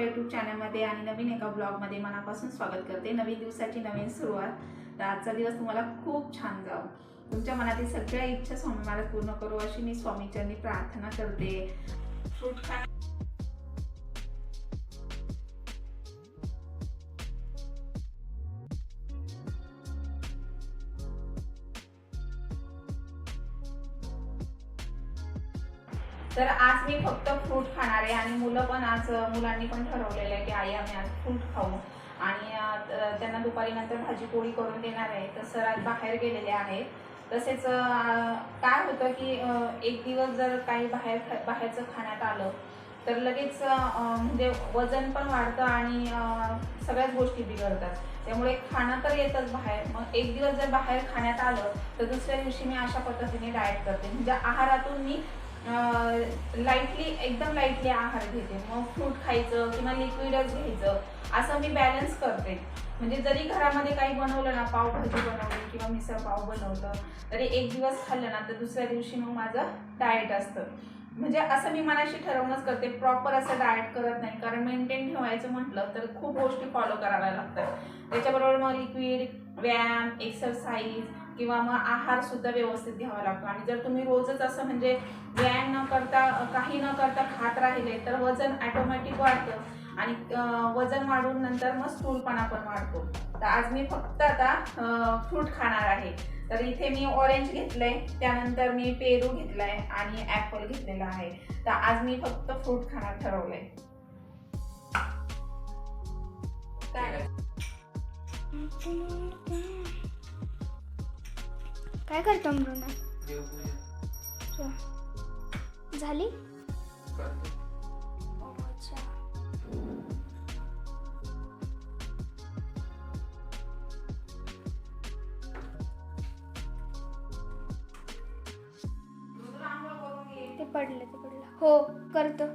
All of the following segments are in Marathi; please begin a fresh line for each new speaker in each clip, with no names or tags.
आपल्या यूट्यूब चॅनलमध्ये आणि नवीन एका ब्लॉगमध्ये मनापासून स्वागत करते. नवीन दिवसाची नवीन सुरुवात. तर आजचा दिवस तुम्हाला खूप छान जावं. तुमच्या मनातील सगळ्या इच्छा स्वामी महाराज पूर्ण करू अशी मी स्वामीच्यांनी प्रार्थना करते. फ्रूट खा तर आज मी फक्त फ्रूट खाणार आहे आणि मुलं पण आज मुलांनी पण ठरवलेलं आहे की आई आम्ही आज फ्रूट खाऊ. आणि त्यांना दुपारी नंतर भाजी पोळी करून देणार आहे. तर सर आज बाहेर गेलेले आहेत. तसेच काय होतं की एक दिवस जर काही बाहेर खा- बाहेरचं खाण्यात आलं तर लगेच म्हणजे वजन पण वाढतं आणि सगळ्याच गोष्टी बिघडतात. त्यामुळे खाणं तर येतच बाहेर. मग एक दिवस जर बाहेर खाण्यात आलं तर दुसऱ्या दिवशी मी अशा पद्धतीने डाएट करते. म्हणजे आहारातून मी लाईटली एकदम लाईटली आहार घेते. मग फ्रूट खायचं किंवा लिक्विडच घ्यायचं असं मी बॅलन्स करते. म्हणजे जरी घरामध्ये काही बनवलं ना पावभाजी बनवली किंवा मिसळ पाव बनवलं तरी एक दिवस खाल्लं ना तर दुसऱ्या दिवशी मग माझं डाएट असतं. म्हणजे असं मी मनाशी ठरवूनच करते. प्रॉपर असं डाएट करत नाही. कारण मेंटेन ठेवायचं म्हटलं तर खूप गोष्टी फॉलो कराव्या लागतात. त्याच्याबरोबर मग लिक्विड व्यायाम एक्सरसाइज किंवा मग आहार सुद्धा व्यवस्थित घ्यावा लागतो. आणि जर तुम्ही रोजच असं म्हणजे व्यायाम न करता काही न करता खात राहिले तर वजन ॲटोमॅटिक वाढतं. आणि वजन वाढून नंतर मग स्थूलपणा पण वाढतो. तर आज मी फक्त आता फ्रूट खाणार आहे. तर इथे मी ऑरेंज घेतलंय त्यानंतर मी पेरू घेतलाय आणि ॲपल घेतलेला आहे. तर आज मी फक्त फ्रूट खाणार ठरवलंय. काय?
काय करतो मृणा
देवपूजा
झाली. ते पडलं ते पडलं. हो करतो.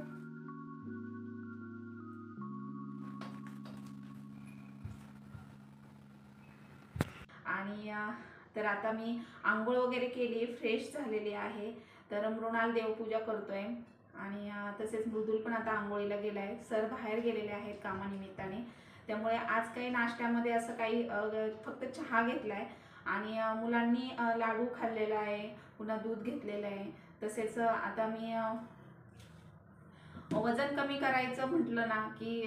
तर आता मी आंघोळ वगैरे केली फ्रेश झालेली आहे. तर मृणाल देवपूजा करतोय. आणि तसेच मृदुल पण आता आंघोळीला गेलाय सर बाहेर गेलेले आहेत कामानिमित्ताने. त्यामुळे आज काही नाश्त्यामध्ये असं काही फक्त चहा घेतलाय. आणि मुलांनी लाडू खाल्लेला आहे. पुन्हा दूध घेतलेलं आहे. तसेच आता मी वजन कमी करायचं म्हटलं ना की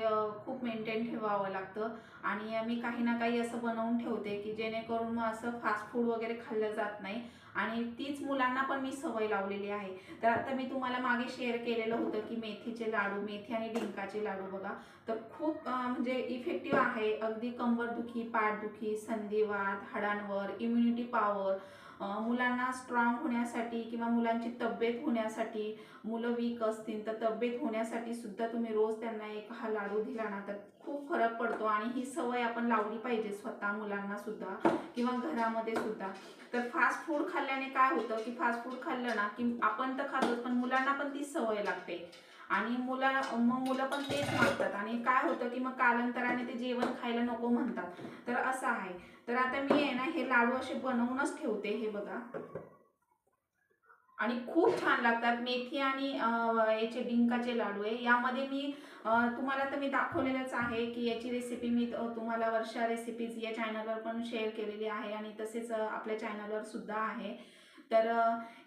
खूप मेंटेन ठेवावं लागतं. आणि मी काही ना काही असं बनवून ठेवते की जेणेकरून मग असं फास्ट फूड वगैरे खाल्लं जात नाही. आणि तीच मुलांना पण मी सवय लावलेली आहे. तर आता मी तुम्हाला मागे शेअर केलेलं होतं की मेथीचे लाडू मेथी आणि डिंकाचे लाडू बघा. तर खूप म्हणजे इफेक्टिव्ह आहे. अगदी कंबरदुखी पाठदुखी संधिवात हाडांवर इम्युनिटी पॉवर मुलांना स्ट्रॉंग होण्यासाठी किंवा मुलांची तब्येत होण्यासाठी मुलं वीक असतील तर तब्येत होण्यासाठी सुद्धा तुम्ही रोज त्यांना एक हा लाडू दिला ना तर खूप फरक पडतो आणि ही सवय आपण लावली पाहिजे स्वतः मुलांना सुद्धा किंवा घरामध्ये सुद्धा. तर फास्ट फूड खाल्ल्याने काय होतं की फास्ट फूड खाल्लं ना की आपण तर खातोच पण मुलांना पण ती सवय लागते. आणि मुला मग मुलं पण तेच मागतात आणि काय होतं की मग कालांतराने ते जेवण खायला नको म्हणतात. तर असं आहे. तर आता मी आहे ना हे लाडू असे बनवूनच ठेवते हे बघा. आणि खूप छान लागतात. मेथी आणि याचे डिंकाचे लाडू आहे. यामध्ये मी तुम्हाला तर मी दाखवलेलंच आहे की याची रेसिपी मी तुम्हाला वर्षा रेसिपीज या चॅनलवर पण शेअर केलेली आहे आणि तसेच आपल्या चॅनलवर सुद्धा आहे. तर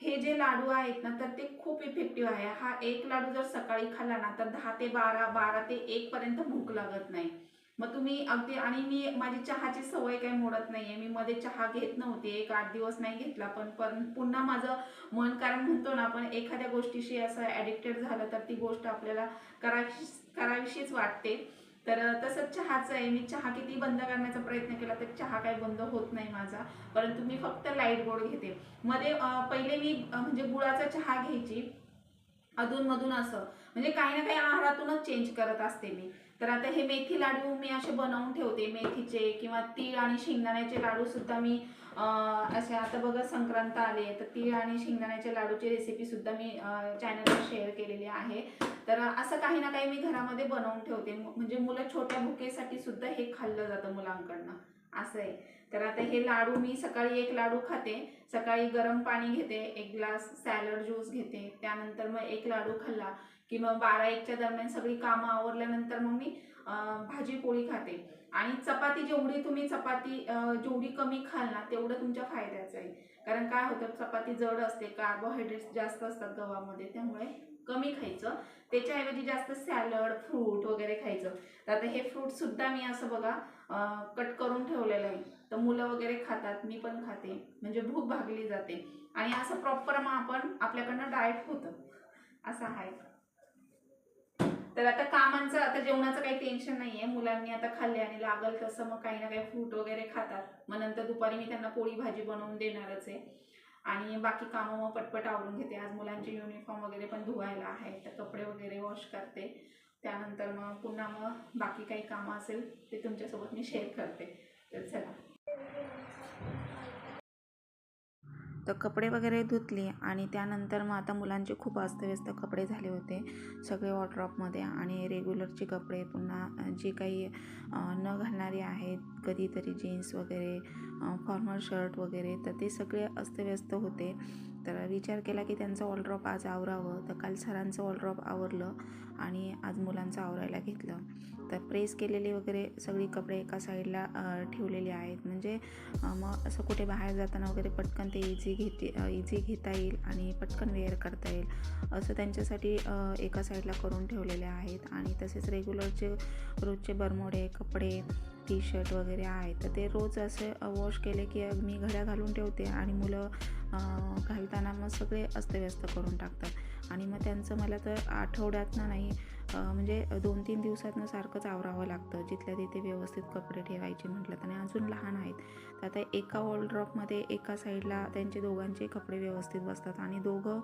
हे जे लाडू आहेत ना तर ते खूप इफेक्टिव्ह आहे. हा एक लाडू जर सकाळी खाल्ला ना तर दहा ते बारा बारा ते एक पर्यंत भूक लागत नाही. मग तुम्ही अगदी आणि मी माझी चहाची सवय काही मोडत नाहीये. मी मध्ये चहा घेत नव्हते. एक आठ दिवस नाही घेतला पण पण पुन्हा माझं मन कारण म्हणतो ना आपण एखाद्या गोष्टीशी असं ॲडिक्टेड झालं तर ती गोष्ट आपल्याला करावीशी करावीशीच वाटते. तर तसंच चहाचं आहे. मी चहा किती बंद करण्याचा प्रयत्न केला तर चहा काही बंद होत नाही माझा. परंतु मी फक्त लाइट गोड घेते. मध्ये पहिले मी म्हणजे गुळाचा चहा घ्यायची. अधूनमधून असं. म्हणजे काही ना काही आहारातूनच चेंज करत असते मी. तर आता हे मेथी लाडू मी असे बनवून ठेवते. मेथीचे किंवा तीळ आणि शेंगदाण्याचे लाडू सुद्धा मी असे आता बघा संक्रांत आले तर तीळ आणि शेंगदाण्याच्या लाडूची रेसिपी सुद्धा मी चॅनलवर शेअर केलेली आहे. तर असं काही ना काही मी घरामध्ये बनवून ठेवते. म्हणजे मुलं छोट्या भुकेसाठी सुद्धा हे खाल्लं जातं मुलांकडनं. असं आहे. तर आता हे लाडू मी सकाळी एक लाडू खाते. सकाळी गरम पाणी घेते एक ग्लास सॅलड ज्यूस घेते. त्यानंतर मग एक लाडू खाल्ला. की मग बारा एकच्या दरम्यान सगळी कामं आवरल्यानंतर मग मी भाजी पोळी खाते. आणि चपाती जेवढी तुम्ही चपाती जेवढी कमी खाल ना तेवढं तुमच्या फायद्याचं आहे. कारण काय होतं चपाती जड असते कार्बोहायड्रेट्स जास्त असतात गव्हामध्ये त्यामुळे कमी खायचं. त्याच्याऐवजी जास्त सॅलड फ्रूट वगैरे खायचं. तर आता हे फ्रूट सुद्धा मी असं बघा कट करून ठेवलेलं आहे. तर मुलं वगैरे खातात मी पण खाते. म्हणजे भूक भागली जाते. आणि असं प्रॉपर मग आपण आपल्याकडनं डाएट होतं. असं आहे. तर आता कामांचं आता जेवणाचं काही टेन्शन नाही आहे मुलांनी आता खाल्ले आणि लागल तसं मग काही ना काही फ्रूट वगैरे खातात. मग नंतर दुपारी मी त्यांना पोळी भाजी बनवून देणारच आहे. आणि बाकी कामं मग पटपट आवरून घेते. आज मुलांचे युनिफॉर्म वगैरे पण धुवायला आहे तर कपडे वगैरे वॉश करते. त्यानंतर मग पुन्हा मग बाकी काही कामं असेल ते तुमच्यासोबत मी शेअर करते. तर चला. तर कपडे वगैरे धुतले आणि त्यानंतर मग आता मुलांचे खूप अस्तव्यस्त कपडे झाले होते सगळे वॉर्ड्रॉपमध्ये आणि रेग्युलरचे कपडे पुन्हा जे काही न घालणारे आहेत कधीतरी जीन्स वगैरे फॉर्मल शर्ट वगैरे तर ते सगळे अस्तव्यस्त होते. तर विचार केला की त्यांचं वॉलड्रॉप आज आवरावं. तर काल सरांचं वॉलड्रॉप आवरलं. आणि आज मुलांचं आवरायला घेतलं. तर प्रेस केलेले वगैरे सगळी कपडे एका साईडला ठेवलेले आहेत. म्हणजे मग असं कुठे बाहेर जाताना वगैरे पटकन ते इझी घेते इझी घेता येईल आणि पटकन वेअर करता येईल. असं त्यांच्यासाठी एका साईडला करून ठेवलेले आहेत. आणि तसेच रेग्युलरचे रोजचे बरमोडे कपडे टी शर्ट वगैरे आहेत तर ते रोज असे वॉश केले की मी घड्या घालून ठेवते आणि मुलं घालताना मग सगळे अस्तव्यस्त करून टाकतात. आणि मग त्यांचं मला तर आठवड्यातनं नाही म्हणजे दोन तीन दिवसातनं सारखंच आवरावं लागतं. जिथल्या तिथे व्यवस्थित कपडे ठेवायचे म्हटलं तर. आणि अजून लहान आहेत. तर आता एका वॉलड्रॉपमध्ये एका साईडला त्यांचे दोघांचे कपडे व्यवस्थित बसतात. आणि दोघं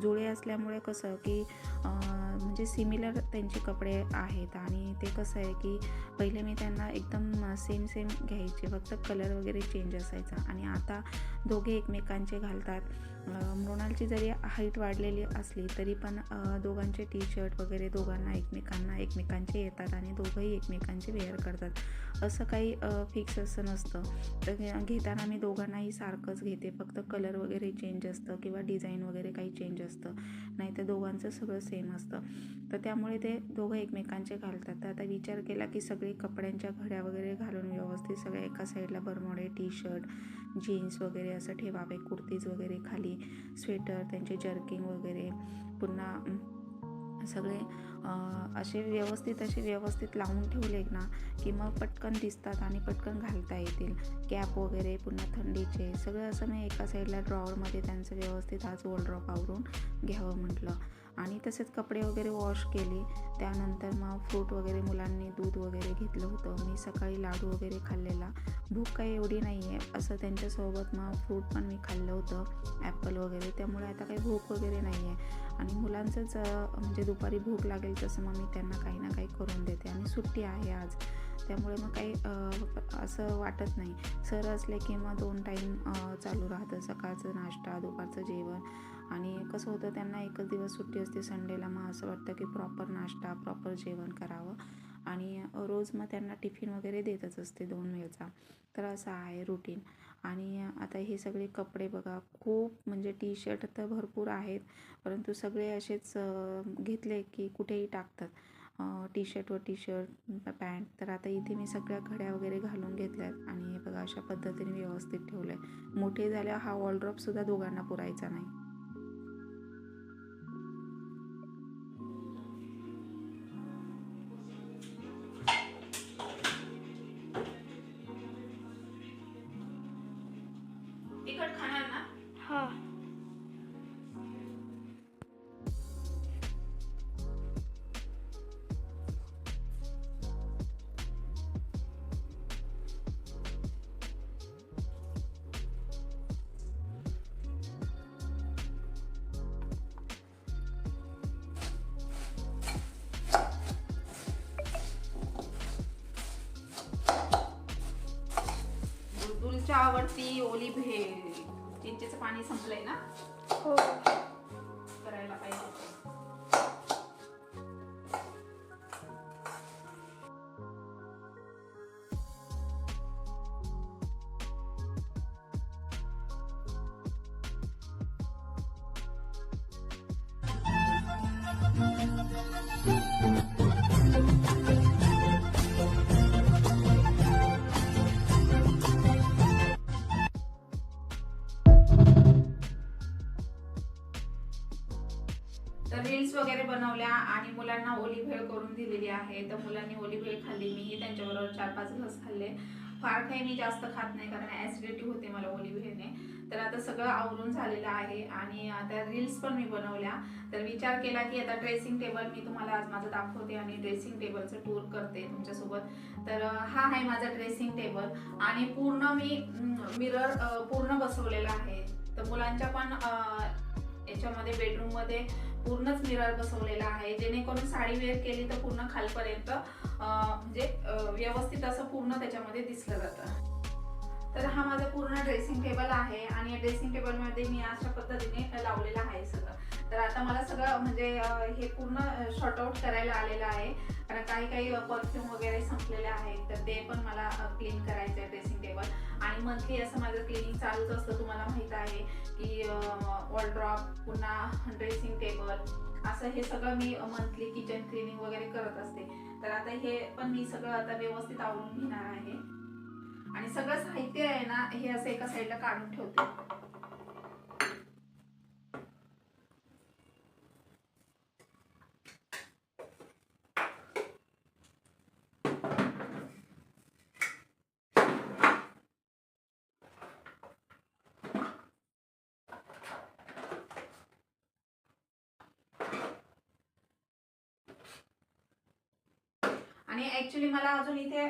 जुळे असल्यामुळे कसं की म्हणजे सिमिलर त्यांचे कपडे आहेत. आणि ते कसं आहे की पहिले मी त्यांना एकदम सेम सेम घ्यायचे. फक्त कलर वगैरे चेंज असायचा. आणि आता दोघे एकमेकांचे घालतात. मृणालची जरी हाईट वाढलेली असली तरी पण दोघांचे टी शर्ट वगैरे दोघांना एकमेकांना एकमेकांचे येतात आणि दोघंही एकमेकांचे वेअर करतात. असं काही फिक्स असं नसतं. तर घे- घेताना मी दोघांनाही सारखंच घेते. फक्त कलर वगैरे चेंज असतं किंवा डिझाईन वगैरे काही चेंज असतं. नाही तर दोघांचं सगळं सेम असतं. तर त्यामुळे ते दोघं एकमेकांचे घालतात. तर आता विचार केला की सगळे कपड्यांच्या घड्या वगैरे घालून व्यवस्थित सगळ्या एका साईडला बरमोडे टी शर्ट जीन्स वगैरे असं ठेवावे कुर्तीज वगैरे खाली. स्वेटर त्यांचे जर्किंग वगैरे पुन्हा सगळे असे व्यवस्थित असे व्यवस्थित लावून ठेवले ना की मग पटकन दिसतात आणि पटकन घालता येतील. कॅप वगैरे पुन्हा थंडीचे सगळं असं मी एका साईडला ड्रॉवरमध्ये त्यांचं व्यवस्थित आज वॉलड्रॉप आवरून घ्यावं म्हटलं. आणि तसेच कपडे वगैरे वॉश केले. त्यानंतर मग फ्रूट वगैरे मुलांनी दूध वगैरे घेतलं होतं. मी सकाळी लाडू वगैरे खाल्लेला. भूक काही एवढी नाही आहे असं त्यांच्यासोबत मग फ्रूट पण मी खाल्लं होतं. ॲपल वगैरे. त्यामुळे आता काही भूक वगैरे नाही आहे आणि मुलांचंच म्हणजे दुपारी भूक लागेल तसं मग मी त्यांना काही ना काही करून देते. आणि सुट्टी आहे आज. त्यामुळे मग काही असं वाटत नाही. सर असले की मग दोन टाईम चालू राहतं. सकाळचं नाश्ता दुपारचं जेवण. आणि कसं होतं त्यांना एकच दिवस सुट्टी असते संडेला. मग असं वाटतं की प्रॉपर नाश्ता प्रॉपर जेवण करावं. आणि रोज मग त्यांना टिफिन वगैरे देतच असते दोन वेळचा. तर असं आहे रुटीन आणि आता हे सगळे कपडे बघा खूप म्हणजे टी शर्ट तर भरपूर आहेत. परंतु सगळे असेच घेतले की कुठेही टाकतात. टी शर्टवर टी शर्ट पॅन्ट तर आता इथे मी सगळ्या घड्या वगैरे घालून घेतल्यात. आणि हे बघा अशा पद्धतीने व्यवस्थित ठेवलं आहे मोठे झाल्यावर हा वॉलड्रॉपसुद्धा दोघांना पुरायचा नाही. आवडती ओली भेळ चिंचेचं पाणी संपलंय ना?
हो.
आहे. तर मुलांनी ओली भेळ खाल्ली मीही त्यांच्याबरोबर चार पाच घस खाल्ले. फार काही मी जास्त खात नाही कारण ॲसिडिटी होते मला ओलिव्हेने तर आता सगळं आवरून झालेलं आहे आणि आता रील्स पण मी बनवल्या. तर विचार केला की आता ड्रेसिंग टेबल मी तुम्हाला आज माझं दाखवते आणि ड्रेसिंग टेबलचं टूर करते तुमच्यासोबत. तर हा आहे माझा ड्रेसिंग टेबल आणि पूर्ण मी मिरर पूर्ण बसवलेला आहे. तर मुलांच्या पण याच्यामध्ये बेडरूममध्ये पूर्णच मिरर बसवलेला आहे. जेणेकरून साडी वेअर केली तर पूर्ण खालपर्यंत म्हणजे व्यवस्थित असं पूर्ण त्याच्यामध्ये दिसलं जातं. तर हा माझा पूर्ण ड्रेसिंग टेबल आहे आणि या ड्रेसिंग टेबलमध्ये मी अशा पद्धतीने लावलेलं आहे सगळं. तर आता मला सगळं म्हणजे हे पूर्ण शॉर्ट आउट करायला आलेलं आहे. काही काही परफ्यूम वगैरे संपलेले आहेत तर ते पण मला क्लीन करायचं आहे ड्रेसिंग टेबल आणि मंथली असं माझं क्लिनिंग चालूच असतं तुम्हाला माहीत आहे की वॉलड्रॉप पुन्हा ड्रेसिंग टेबल असं हे सगळं मी मंथली किचन क्लिनिंग वगैरे करत असते. तर आता हे पण मी सगळं आता व्यवस्थित आवरून घेणार आहे. आणि सगळं साहित्य आहे ना हे असं एका साईडला काढून ठेवते आणि ऍक्च्युली मला अजून इथे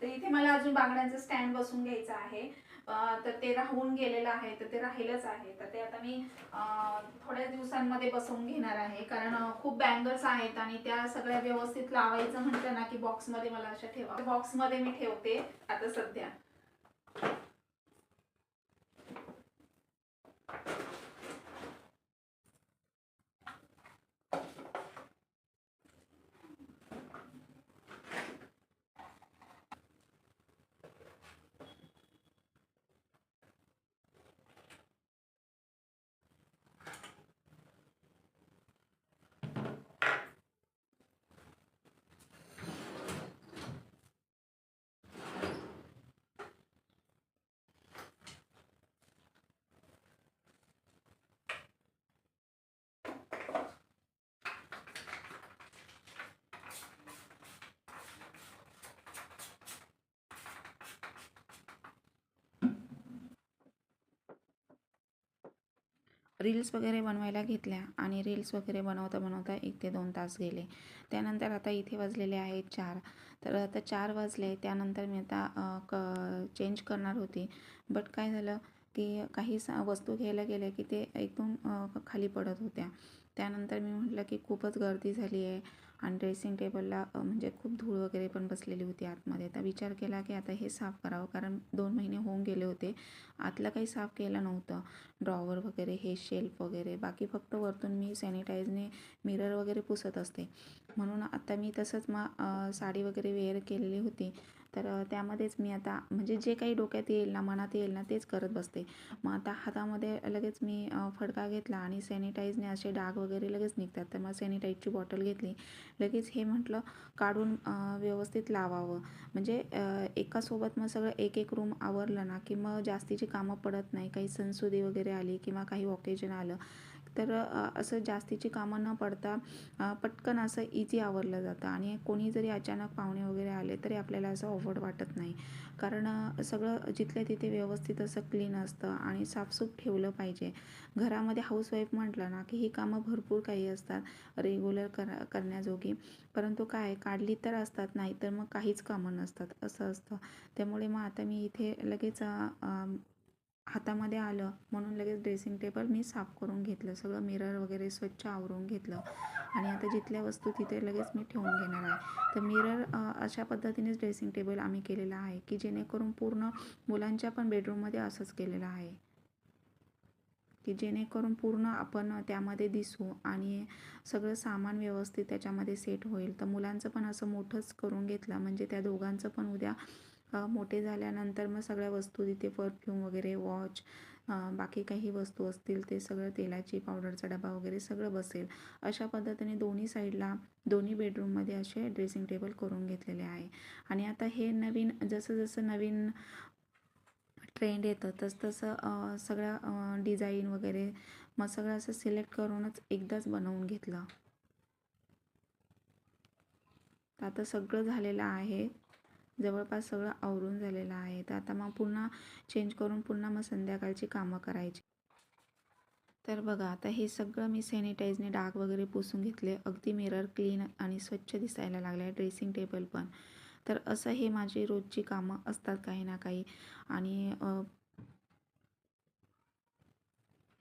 तर इथे मला अजून बांगड्यांचा स्टँड बसून घ्यायचा आहे. तर ते राहून गेलेलं आहे तर ते राहिलंच आहे. तर ते आता मी थोड्या दिवसांमध्ये बसवून घेणार आहे. कारण खूप बँगल्स आहेत आणि त्या सगळ्या व्यवस्थित लावायचं म्हणतं ना की बॉक्समध्ये मला अशा ठेवा. बॉक्समध्ये मी ठेवते आता सध्या.
रील्स वगैरे बनवायला घेतल्या आणि रील्स वगैरे बनवता बनवता एक ते दोन तास गेले. त्यानंतर आता इथे वाजलेले आहेत चार. तर आता चार वाजले त्यानंतर मी आता क चेंज करणार होती. बट काय झालं की काही सा वस्तू घ्यायला गेल्या की ते एकदम खाली पडत होत्या. त्यानंतर मी म्हटलं की खूपच गर्दी झाली आहे. आणि ड्रेसिंग टेबलला म्हणजे खूप धूळ वगैरे पण बसलेली होती आतमध्ये. तर विचार केला की आता हे साफ करावं कारण दोन महिने होऊन गेले होते. आतलं काही साफ केलं नव्हतं. ड्रॉवर वगैरे हे शेल्फ वगैरे बाकी फक्त वरतून मी सॅनिटाईजने मिरर वगैरे पुसत असते. म्हणून आता मी तसंच मग साडी वगैरे वेअर केलेली होती. तर त्यामध्येच मी आता म्हणजे जे काही डोक्यात येईल ना मनात येईल ना तेच करत बसते. मग आता हातामध्ये लगेच मी फडका घेतला आणि सॅनिटाईजने असे डाग वगैरे लगेच निघतात. तर मग सॅनिटाईजची बॉटल घेतली. लगेच हे म्हटलं काढून व्यवस्थित लावावं. म्हणजे एकासोबत मग सगळं एक एक रूम आवरलं ना की मग जास्तीची कामं पडत नाही. काही सणसुदी वगैरे आली किंवा काही ऑकेजन आलं. तर असं जास्तीची कामं न पडता पटकन असं इझी आवरलं जातं आणि कोणी जरी अचानक पाहुणे वगैरे आले तरी आपल्याला असं अवघड वाटत नाही. कारण सगळं जिथल्या तिथे व्यवस्थित असं क्लीन असतं आणि साफसूफ ठेवलं पाहिजे. घरामध्ये हाऊसवाईफ म्हटलं ना की ही कामं भरपूर काही असतात रेग्युलर कर करण्याजोगी. परंतु काय काढली तर असतात नाही तर मग काहीच कामं नसतात असं असतं. त्यामुळे मग आता मी इथे लगेच हातामध्ये आलं म्हणून लगेच ड्रेसिंग टेबल मी साफ करून घेतलं. सगळं मिरर वगैरे स्वच्छ आवरून घेतलं. आणि आता जिथल्या वस्तू तिथे लगेच मी ठेवून घेणार आहे. तर मिरर अशा पद्धतीनेच ड्रेसिंग टेबल आम्ही केलेलं आहे की जेणेकरून पूर्ण मुलांच्या पण बेडरूममध्ये असंच केलेलं आहे. की जेणेकरून पूर्ण आपण त्यामध्ये दिसू आणि सगळं सामान व्यवस्थित त्याच्यामध्ये सेट होईल. तर मुलांचं पण असं मोठंच करून घेतलं. म्हणजे त्या दोघांचं पण उद्या मोठे झाल्यानंतर मग सगळ्या वस्तू तिथे परफ्यूम वगैरे वॉच बाकी काही वस्तू असतील ते सगळं तेलाची पावडरचा डबा वगैरे सगळं बसेल. अशा पद्धतीने दोन्ही साईडला दोन्ही बेडरूममध्ये असे ड्रेसिंग टेबल करून घेतलेले आहे. आणि आता हे नवीन जसं जसं नवीन ट्रेंड येतं तसं तसं सगळं सगळ्या डिझाईन वगैरे मग सगळं असं सिलेक्ट करूनच एकदाच बनवून घेतलं. आता सगळं झालेलं आहे. जवळपास सगळं आवरून झालेलं आहे. तर आता मग पुन्हा चेंज करून पुन्हा मग संध्याकाळची कामं करायची. तर बघा आता हे सगळं मी सॅनिटाईजने डाग वगैरे पुसून घेतले. अगदी मिरर क्लीन आणि स्वच्छ दिसायला लागले आहे ड्रेसिंग टेबल पण. तर असं हे माझी रोजची कामं असतात काही ना काही. आणि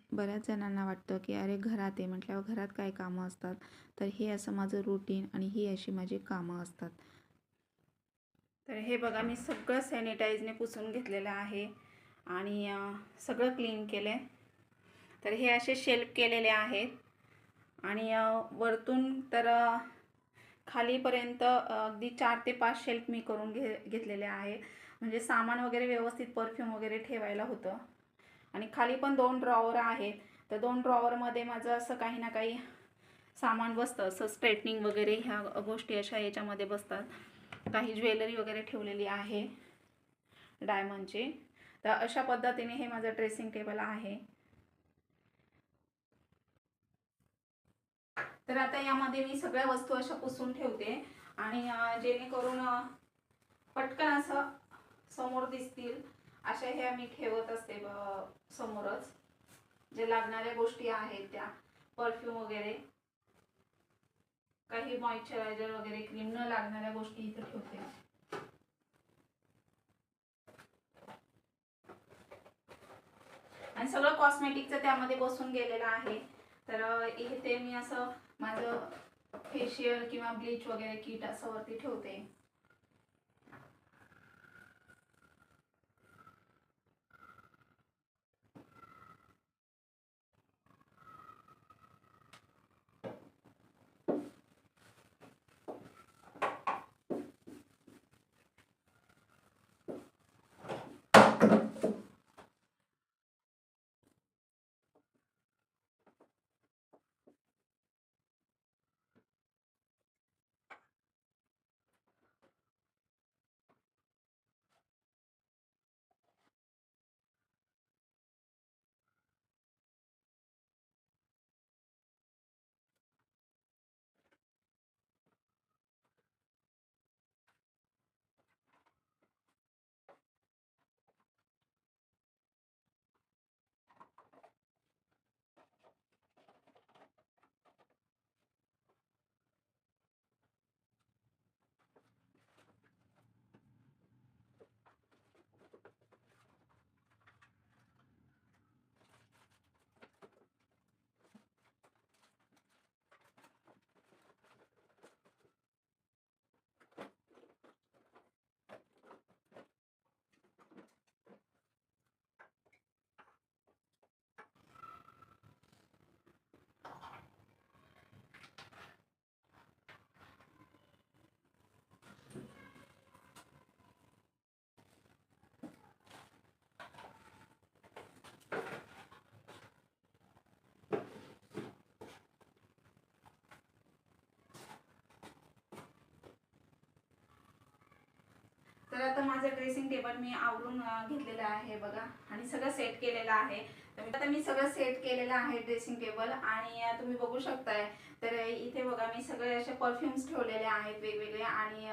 बऱ्याच जणांना वाटतं की अरे घरात आहे. म्हटल्यावर घरात काय कामं असतात? तर हे असं माझं रुटीन आणि ही अशी माझी कामं असतात. तर हे बघा मी सगळं सॅनिटाईजने पुसून घेतलेलं आहे आणि सगळं क्लीन केलं आहे तर हे असे शेल्फ केलेले आहेत आणि वरतून तर खालीपर्यंत अगदी चार ते पाच शेल्फ मी करून घे घेतलेले आहे म्हणजे सामान वगैरे व्यवस्थित परफ्यूम वगैरे ठेवायला होतं. आणि खाली पण दोन ड्रॉवर आहेत. तर दोन ड्रॉवरमध्ये माझं असं काही ना काही सामान बसतं. असं स्ट्रेटनिंग वगैरे ह्या गोष्टी अशा याच्यामध्ये बसतात. काही ज्वेलरी वगैरे ठेवलेली आहे. डायमंडची. तर अशा पद्धतीने हे माझं ड्रेसिंग टेबल आहे. तर आता यामध्ये मी सगळ्या वस्तू अशा पुसून ठेवते. आणि जेणेकरून पटकन असं समोर दिसतील. अशा ह्या मी ठेवत असते समोरच. जे लागणाऱ्या गोष्टी आहेत त्या. परफ्यूम वगैरे. काही मॉइश्चरायझर वगैरे क्रीम न लागणाऱ्या गोष्टी इथे ठेवते. आणि सगळं कॉस्मेटिकचं त्यामध्ये बसून गेलेलं आहे. तर इथे मी असं माझं फेशियल किंवा ब्लीच वगैरे किट असं वरती ठेवते. तर आता माझं ड्रेसिंग टेबल मी आवरून घेतलेलं आहे बघा. आणि सगळं सेट केलेलं आहे. तर आता मी सगळं सेट केलेलं आहे ड्रेसिंग टेबल आणि तुम्ही बघू शकताय. तर इथे बघा मी सगळे असे परफ्युम्स ठेवलेले आहेत वेगवेगळे आणि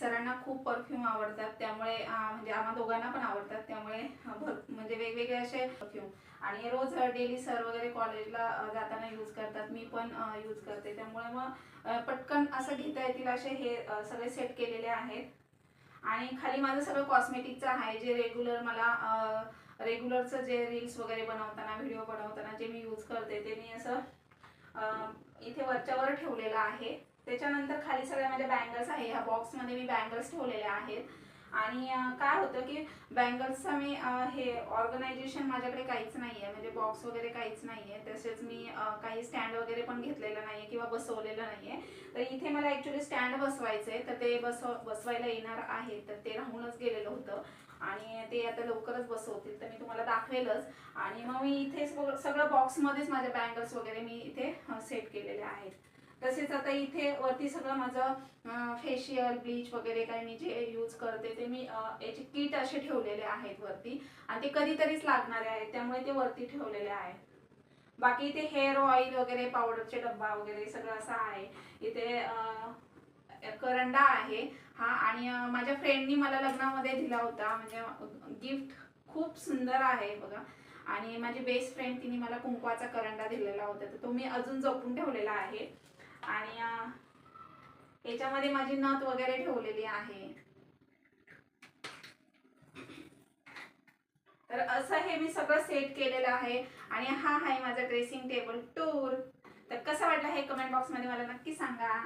सरांना खूप परफ्यूम आवडतात. त्यामुळे म्हणजे आम्हा दोघांना पण आवडतात. त्यामुळे म्हणजे वेगवेगळे असे परफ्यूम आणि रोज डेली सर वगैरे कॉलेजला जाताना यूज करतात. मी पण यूज करते. त्यामुळे मग पटकन असं घेता येतील असे हे सगळे सेट केलेले आहेत. आणि खाली माझं सगळं कॉस्मेटिकचं आहे जे रेग्युलर मला रेग्युलरचं जे रील्स वगैरे बनवताना व्हिडिओ बनवताना जे मी यूज करते ते मी असं इथे वरच्यावर ठेवलेलं आहे. त्याच्यानंतर खाली सगळ्या माझ्या बँगल्स आहे. ह्या बॉक्समध्ये मी बँगल्स ठेवलेल्या आहेत. आणि काय होतं की बँगल्सचं मी हे ऑर्गनायझेशन माझ्याकडे काहीच नाही आहे म्हणजे बॉक्स वगैरे काहीच नाही आहे तसेच मी काही स्टँड वगैरे पण घेतलेलं नाही आहे किंवा बसवलेलं नाही आहे तर इथे मला ॲक्च्युली स्टँड बसवायचं आहे तर ते बसव बसवायला येणार आहे. तर ते राहूनच गेलेलं होतं. आणि ते आता लवकरच बसवतील. तर मी तुम्हाला दाखवेलच. आणि मग मी इथे सगळं बॉक्समध्येच माझ्या बँगल्स वगैरे मी इथे सेट केलेले आहेत. तसेच आता इथे वरती सगळं माझं फेशियल ब्लीच वगैरे काय मी जे यूज करते ते मी याचे किट असे ठेवलेले आहेत वरती. आणि ते कधीतरीच लागणारे आहेत त्यामुळे ते वरती ठेवलेले आहेत. बाकी इथे हेअर ऑइल वगैरे पावडरचे डब्बा वगैरे सगळं असं आहे. इथे करंडा आहे. हा आणि माझ्या फ्रेंडनी मला लग्नामध्ये दिला होता. म्हणजे गिफ्ट खूप सुंदर आहे बघा. आणि माझी बेस्ट फ्रेंड तिने मला कुंकवाचा करंडा दिलेला होता. तर तो मी अजून जपून ठेवलेला आहे. आणि याच्यामध्ये माझी नथ वगैरे ठेवलेली आहे. तर असं हे मी सगळं सेट केलेलं आहे. आणि हा आहे माझा ड्रेसिंग टेबल टूर तर कसं वाटला हे कमेंट बॉक्समध्ये मला नक्की सांगा.